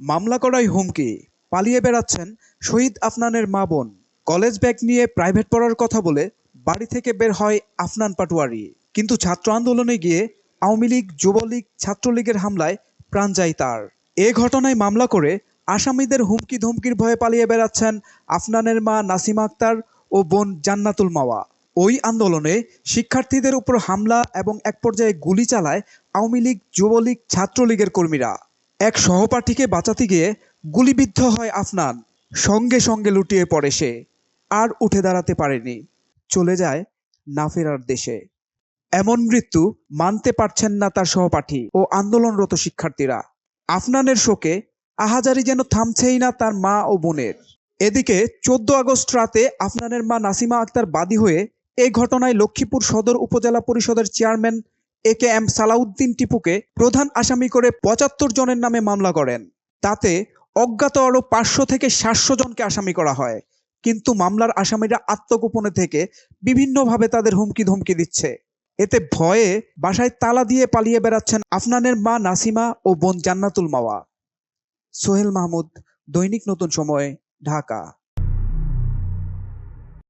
মামলা করাই হুমকি, পালিয়ে বেড়াচ্ছেন শহীদ আফনানের মা বোন। কলেজ ব্যাগ নিয়ে প্রাইভেট পড়ার কথা বলে বাড়ি থেকে বের হয় আফনান পাটোয়ারি। কিন্তু ছাত্র আন্দোলনে গিয়ে আওয়ামী লীগ, যুবলীগ, ছাত্রলীগের হামলায় প্রাণ যায় তার। এ ঘটনায় মামলা করে আসামিদের হুমকি ধমকির ভয়ে পালিয়ে বেড়াচ্ছেন আফনানের মা নাসিমা আক্তার ও বোন জান্নাতুল মাওয়া। ওই আন্দোলনে শিক্ষার্থীদের উপর হামলা এবং এক পর্যায়ে গুলি চালায় আওয়ামী লীগ, যুবলীগ, ছাত্রলীগের কর্মীরা। এক সহপাঠীকে বাঁচাতে গিয়ে গুলিবিদ্ধ হয় আফনান। সঙ্গে সঙ্গে লুটিয়ে পড়ে সে। আর উঠে দাঁড়াতে পারেনি। চলে যায় না ফেরার দেশে। এমন মৃত্যু মানতে পারছেন না তার সহপাঠী ও আন্দোলনরত শিক্ষার্থীরা। আফনানের শোকে আহাজারি যেন থামছেই না তার মা ও বোনের। এদিকে চোদ্দ আগস্ট রাতে আফনানের মা নাসিমা আক্তার বাদী হয়ে এই ঘটনায় লক্ষ্মীপুর সদর উপজেলা পরিষদের chairman A K M Salauddin টিপুকে প্রধান আসামি করে পঁচাত্তর জনের নামে মামলা করেন। তাতে অজ্ঞাত আরও পাঁচশো থেকে সাতশো জনকে আসামি করা হয়। কিন্তু মামলার আসামিরা আত্মগোপনে থেকে বিভিন্নভাবে তাদের হুমকি ধমকি দিচ্ছে। এতে ভয়ে বাসায় তালা দিয়ে পালিয়ে বেড়াচ্ছেন আফনানের মা নাসিমা ও বোন জান্নাতুল মাওয়া। সোহেল মাহমুদ, দৈনিক নতুন সময়, ঢাকা।